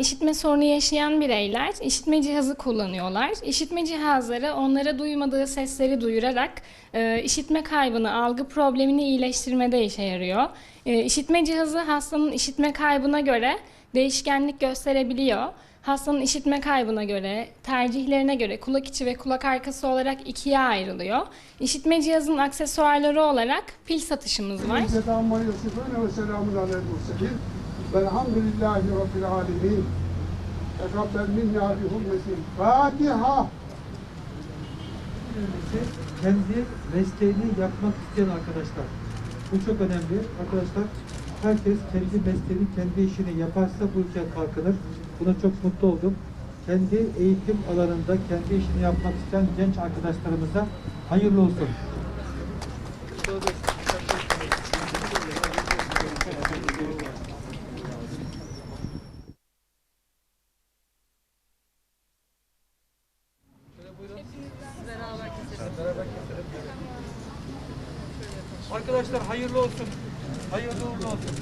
işitme sorunu yaşayan bireyler işitme cihazı kullanıyorlar. İşitme cihazları onlara duymadığı sesleri duyurarak e, işitme kaybını, algı problemini iyileştirmede işe yarıyor. E, işitme cihazı hastanın işitme kaybına göre değişkenlik gösterebiliyor. Hastanın işitme kaybına göre, tercihlerine göre kulak içi ve kulak arkası olarak ikiye ayrılıyor. İşitme cihazının aksesuarları olarak pil satışımız var. Velhamdülillahi Rabbil alemin. Tekabbel minna bi hurmetin. Fatiha. Kendi mesleğini yapmak isteyen arkadaşlar. Bu çok önemli. Arkadaşlar herkes kendi mesleğini, kendi işini yaparsa bu ülke kalkınır. Buna çok mutlu oldum. Kendi eğitim alanında kendi işini yapmak isteyen genç arkadaşlarımıza hayırlı olsun. Arkadaşlar hayırlı olsun. Hayırlı uğurlu olsun.